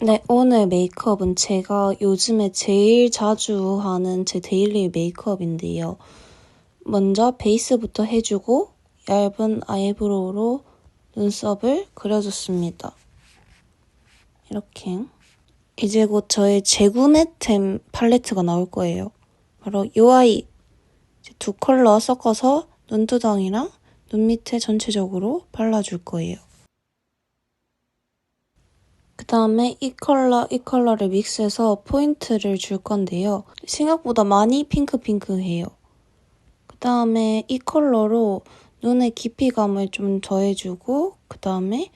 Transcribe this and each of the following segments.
네, 오늘 메이크업은 제가 요즘에 제일 자주 하는 제 데일리 메이크업인데요. 먼저 베이스부터 해주고 얇은 아이브로우로 눈썹을 그려줬습니다. 이렇게. 이제 곧 저의 재구매템 팔레트가 나올 거예요. 바로 이 아이. 두 컬러 섞어서 눈두덩이랑 눈 밑에 전체적으로 발라줄 거예요. 그 다음에 이 컬러, 이 컬러를 믹스해서 포인트를 줄 건데요. 생각보다 많이 핑크핑크해요. 그 다음에 이 컬러로 눈의 깊이감을 좀 더해주고 그 다음에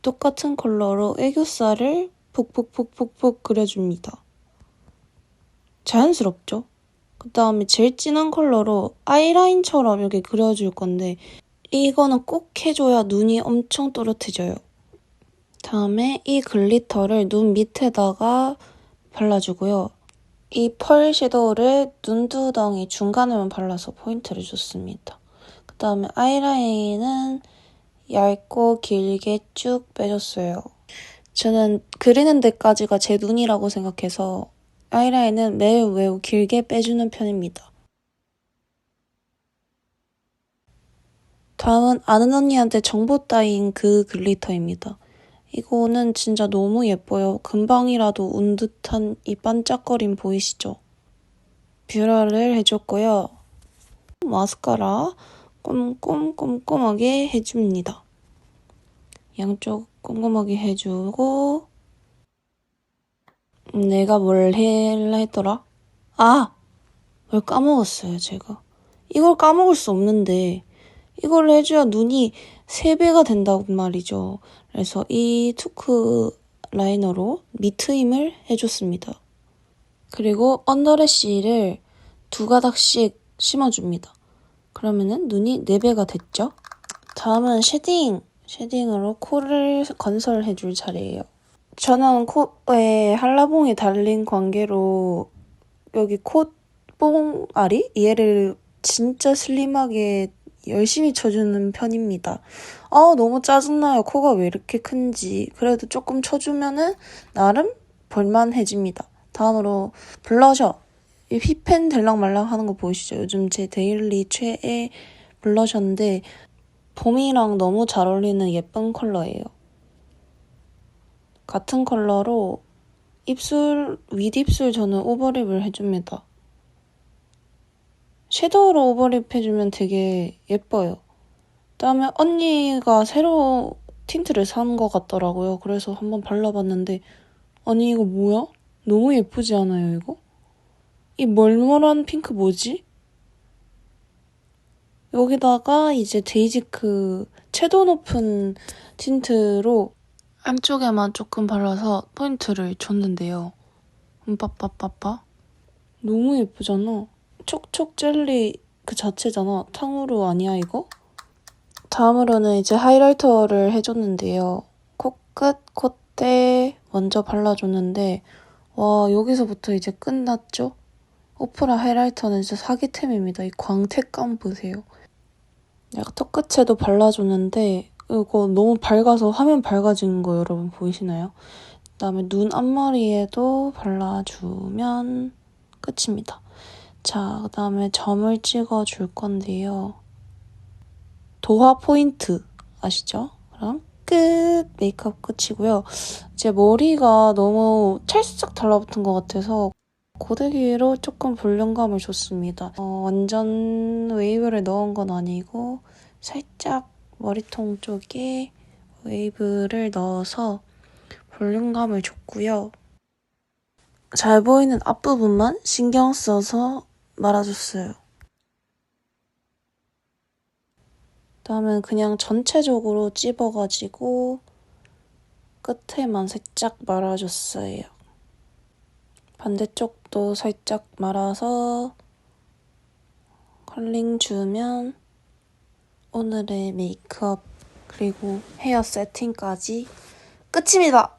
똑같은 컬러로 애교살을 폭폭폭폭폭 그려줍니다. 자연스럽죠? 그 다음에 제일 진한 컬러로 아이라인처럼 이렇게 그려줄 건데 이거는 꼭 해줘야 눈이 엄청 또렷해져요. 다음에 이 글리터를 눈 밑에다가 발라주고요. 이 펄 섀도우를 눈두덩이 중간에만 발라서 포인트를 줬습니다. 그 다음에 아이라인은 얇고 길게 쭉 빼줬어요. 저는 그리는 데까지가 제 눈이라고 생각해서 아이라인은 매우 매우 길게 빼주는 편입니다. 다음은 아는 언니한테 정보 따인 그 글리터입니다. 이거는 진짜 너무 예뻐요. 금방이라도 운 듯한 이 반짝거림 보이시죠? 뷰러를 해줬고요. 마스카라 꼼꼼꼼꼼하게 해줍니다. 양쪽 꼼꼼하게 해주고 내가 뭘 해라 했더라? 아! 뭘 까먹었어요, 제가. 이걸 까먹을 수 없는데 이걸 해줘야 눈이 3배가 된다고 말이죠. 그래서 이 투크 라이너로 밑트임을 해줬습니다. 그리고 언더래쉬를 두 가닥씩 심어줍니다. 그러면은 눈이 4배가 됐죠? 다음은 쉐딩! 쉐딩으로 코를 건설해줄 차례예요. 저는 코에 한라봉이 달린 관계로 여기 콧봉아리? 얘를 진짜 슬림하게 열심히 쳐주는 편입니다. 아, 너무 짜증나요. 코가 왜 이렇게 큰지. 그래도 조금 쳐주면은 나름 볼만해집니다. 다음으로 블러셔. 이 휘펜 들락말락 하는 거 보이시죠? 요즘 제 데일리 최애 블러셔인데 봄이랑 너무 잘 어울리는 예쁜 컬러예요. 같은 컬러로 입술, 윗입술 저는 오버립을 해줍니다. 섀도우로 오버립 해주면 되게 예뻐요. 그다음에 언니가 새로 틴트를 산 것 같더라고요. 그래서 한번 발라봤는데 아니 이거 뭐야? 너무 예쁘지 않아요 이거? 이 멀멀한 핑크 뭐지? 여기다가 이제 데이지크 채도 높은 틴트로 안쪽에만 조금 발라서 포인트를 줬는데요. 음, 빠빠빠빠. 너무 예쁘잖아. 촉촉 젤리 그 자체잖아. 탕후루 아니야 이거? 다음으로는 이제 하이라이터를 해줬는데요. 코끝, 콧대 먼저 발라줬는데 와 여기서부터 이제 끝났죠? 오프라 하이라이터는 진짜 사기템입니다. 이 광택감 보세요. 약간 턱 끝에도 발라줬는데 이거 너무 밝아서 화면 밝아지는 거 여러분 보이시나요? 그다음에 눈 앞머리에도 발라주면 끝입니다. 자, 그다음에 점을 찍어 줄 건데요. 도화 포인트 아시죠? 그럼 끝! 메이크업 끝이고요. 제 머리가 너무 찰싹 달라붙은 것 같아서 고데기로 조금 볼륨감을 줬습니다. 어, 완전 웨이브를 넣은 건 아니고 살짝 머리통 쪽에 웨이브를 넣어서 볼륨감을 줬고요. 잘 보이는 앞부분만 신경 써서 말아줬어요. 다음은 그냥 전체적으로 찝어가지고 끝에만 살짝 말아줬어요. 반대쪽도 살짝 말아서 컬링 주면 오늘의 메이크업 그리고 헤어 세팅까지 끝입니다.